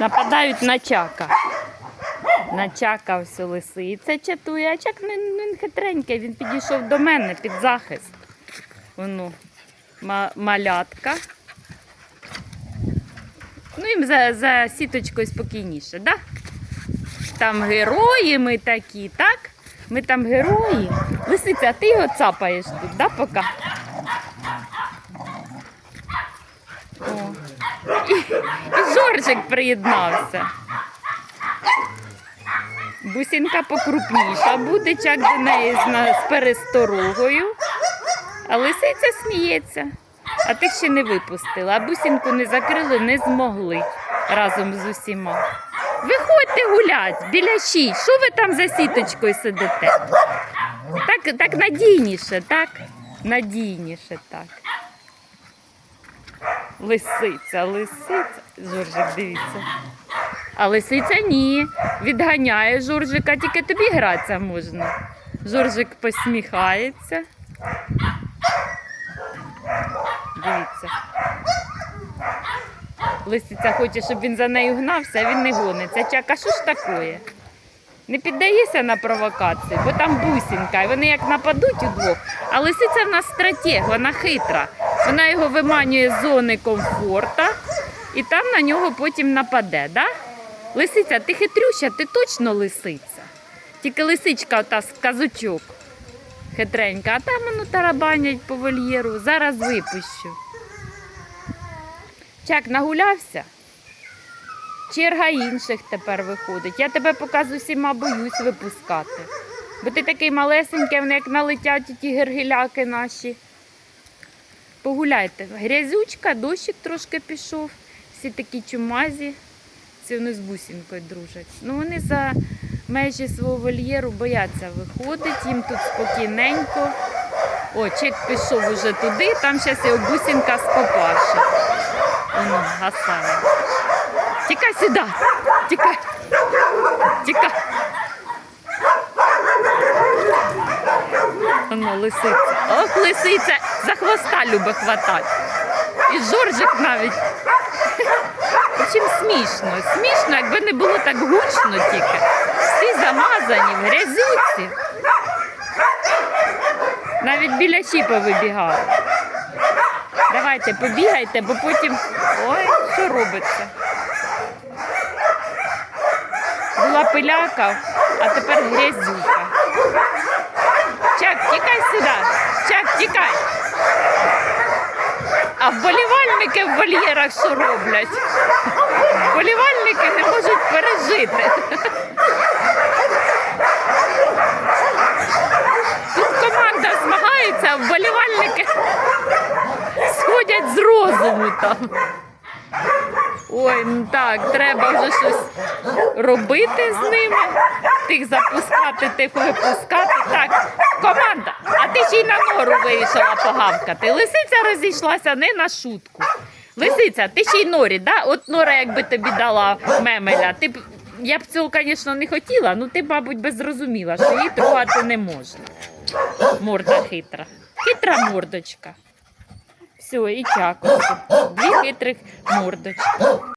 Нападають на чака. На чака все лисиця чатує, а чак він, він хитренький, він підійшов до мене під захист. Воно малятка. Ну, їм за, за сіточкою спокійніше, да? Там герої ми такі, так? Ми там герої. Лисиця, а ти його цапаєш тут, да, поки? О. Жоржик приєднався. Бусінка покрупніша буде, чак до неї з, пересторогою. А лисиця сміється. А тих ще не випустила. А бусінку не закрили, не змогли разом з усіма. Виходьте гулять біля щій. Що ви там за сіточкою сидите? Так, так надійніше, так? Надійніше так. Лисиця, лисиця. Жоржик, дивіться. А лисиця ні. Відганяє Жоржика, тільки тобі гратися можна. Жоржик посміхається. Дивіться. Лисиця хоче, щоб він за нею гнався, а він не гониться. Чака, що ж таке? Не піддається на провокації, бо там бусінка, і вони як нападуть удвох. А лисиця в нас стратег, вона хитра. Вона його виманює з зони комфорта і там на нього потім нападе. Да? Лисиця, ти хитрюща, ти точно лисиця. Тільки лисичка ота з казочок. Хитренька, а там воно тарабанять по вольєру. Зараз випущу. Чак нагулявся? Черга інших тепер виходить. Я тебе показу всіма боюсь випускати. Бо ти такий малесенький, вони як налетять ті гергіляки наші. Погуляйте. Грязючка, дощик трошки пішов. Всі такі чумазі. Ці вони з бусінкою дружать. Ну вони за межі свого вольєру бояться виходить, їм тут спокійненько. О, чек пішов уже туди, там зараз його бусінка скопаше. Воно гасає. Тікай сюди! Тікай! Тікай! Воно лисиця. Ох, лисиця! За хвоста любить хватати. І Жоржик навіть. Чим смішно. Смішно, якби не було так гучно тільки. Всі замазані в грязюці. Навіть біля чіпа вибігали. Давайте побігайте, бо потім. Ой, що робиться? Була пиляка, а тепер грязюка. Чак, тікай сюди. Чак, тікай. А вболівальники в вольєрах що роблять? Вболівальники не можуть пережити. Тут команда змагається, а вболівальники сходять з розуму там. Ой, ну так, треба вже щось робити з ними. Тих запускати, тих випускати. Так, команда, а ти ще й на нору вирішила погавкати. Лисиця розійшлася не на шутку. Лисиця, ти ще й норі, да? От нора, якби тобі дала мемеля. Ти б, я б цього, звісно, не хотіла, ну ти, мабуть, би зрозуміла, що її трогати не можна. Морда хитра. Хитра мордочка. Все, і чако. Дві хитрих мордочки.